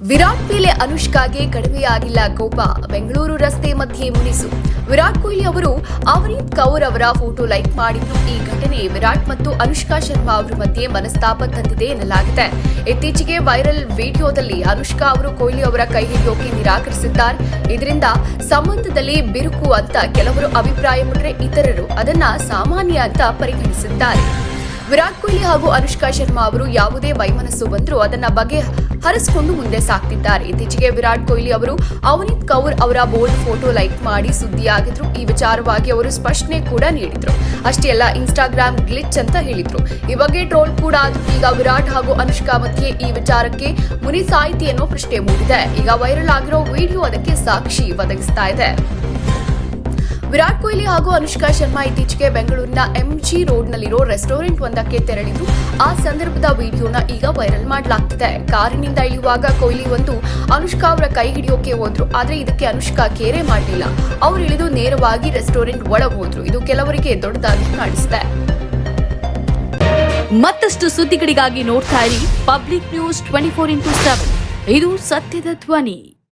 ವಿರಾಟ್ ಮೇಲೆ ಅನುಷ್ಕಾಗೆ ಕಡಿಮೆಯಾಗಿಲ್ಲ ಕೋಪ. ಬೆಂಗಳೂರು ರಸ್ತೆ ಮಧ್ಯೆ ಮುನಿಸು. ವಿರಾಟ್ ಕೊಹ್ಲಿ ಅವರು ಅವರೀತ್ ಕೌರ್ ಅವರ ಫೋಟೋ ಲೈಕ್ ಮಾಡಿದ್ದು ಈ ಘಟನೆ ವಿರಾಟ್ ಮತ್ತು ಅನುಷ್ಕಾ ಶರ್ಮಾ ಅವರ ಮಧ್ಯೆ ಮನಸ್ತಾಪ ತಂದಿದೆ ಎನ್ನಲಾಗಿದೆ. ಇತ್ತೀಚೆಗೆ ವೈರಲ್ ವಿಡಿಯೋದಲ್ಲಿ ಅನುಷ್ಕಾ ಅವರು ಕೊಹ್ಲಿ ಅವರ ಕೈ ಹಿಡಿಯೋಕೆ ನಿರಾಕರಿಸಿದ್ದಾರೆ. ಇದರಿಂದ ಸಂಬಂಧದಲ್ಲಿ ಬಿರುಕು ಅಂತ ಕೆಲವರು ಅಭಿಪ್ರಾಯಪಟ್ಟರೆ ಇತರರು ಅದನ್ನ ಸಾಮಾನ್ಯ ಅಂತ ಪರಿಗಣಿಸಿದ್ದಾರೆ. ವಿರಾಟ್ ಕೊಹ್ಲಿ ಹಾಗೂ ಅನುಷ್ಕಾ ಶರ್ಮಾ ಅವರು ಯಾವುದೇ ವೈಮನಸ್ಸು ಬಂದರೂ ಅದನ್ನ ಬಗೆ ಹರಿಸಿಕೊಂಡು ಮುಂದೆ ಸಾಕ್ತಿದ್ದಾರೆ. ಇತ್ತೀಚೆಗೆ ವಿರಾಟ್ ಕೊಹ್ಲಿ ಅವರು ಅವನೀತ್ ಕೌರ್ ಅವರ ಬೋಲ್ಡ್ ಫೋಟೋ ಲೈಕ್ ಮಾಡಿ ಸುದ್ದಿಯಾಗಿದ್ರು. ಈ ವಿಚಾರವಾಗಿ ಅವರು ಸ್ಪಷ್ಟನೆ ಕೂಡ ನೀಡಿದ್ರು. ಅಷ್ಟೇ ಅಲ್ಲ, ಇನ್ಸ್ಟಾಗ್ರಾಮ್ ಗ್ಲಿಚ್ ಅಂತ ಹೇಳಿದ್ರು. ಈ ಬಗ್ಗೆ ಟ್ರೋಲ್ ಕೂಡ ಆದ್ರೂ. ಈಗ ವಿರಾಟ್ ಹಾಗೂ ಅನುಷ್ಕಾ ಮಧ್ಯೆ ಈ ವಿಚಾರಕ್ಕೆ ಮುನಿ ಸಾಹಿತಿ ಅನ್ನೋ ಪ್ರಶ್ನೆ ಮೂಡಿದೆ. ಈಗ ವೈರಲ್ ಆಗಿರೋ ವಿಡಿಯೋ ಅದಕ್ಕೆ ಸಾಕ್ಷಿ ಒದಗಿಸ್ತಾ ಇದೆ. ವಿರಾಟ್ ಕೊಹ್ಲಿ ಹಾಗೂ ಅನುಷ್ಕಾ ಶರ್ಮಾ ಇತ್ತೀಚೆಗೆ ಬೆಂಗಳೂರಿನ ಎಂಜಿ ರೋಡ್ನಲ್ಲಿರೋ ರೆಸ್ಟೋರೆಂಟ್ ಒಂದಕ್ಕೆ ತೆರಳಿದ್ದು, ಆ ಸಂದರ್ಭದ ವಿಡಿಯೋನ ಈಗ ವೈರಲ್ ಮಾಡಲಾಗ್ತಿದೆ. ಕಾರಿನಿಂದ ಇಳಿಯುವಾಗ ಕೊಹ್ಲಿ ಒಂದು ಅನುಷ್ಕಾ ಅವರ ಕೈ ಹಿಡಿಯೋಕೆ ಹೋದ್ರು, ಆದ್ರೆ ಇದಕ್ಕೆ ಅನುಷ್ಕಾ ಕೇರೆ ಮಾಡಲಿಲ್ಲ. ಅವರು ಇಳಿದು ನೇರವಾಗಿ ರೆಸ್ಟೋರೆಂಟ್ ಒಳಗೆ ಹೋದ್ರು. ಇದು ಕೆಲವರಿಗೆ ದೊಡ್ಡದಾಗಿ ಕಾಣಿಸಿದೆ ಮತ್ತಷ್ಟು ಸುದ್ದಿಗಳಿಗಾಗಿ ನೋಡ್ತಾ ಇರಿ public news twenty four into seven. ಇದು ಸತ್ಯದ ಧ್ವನಿ.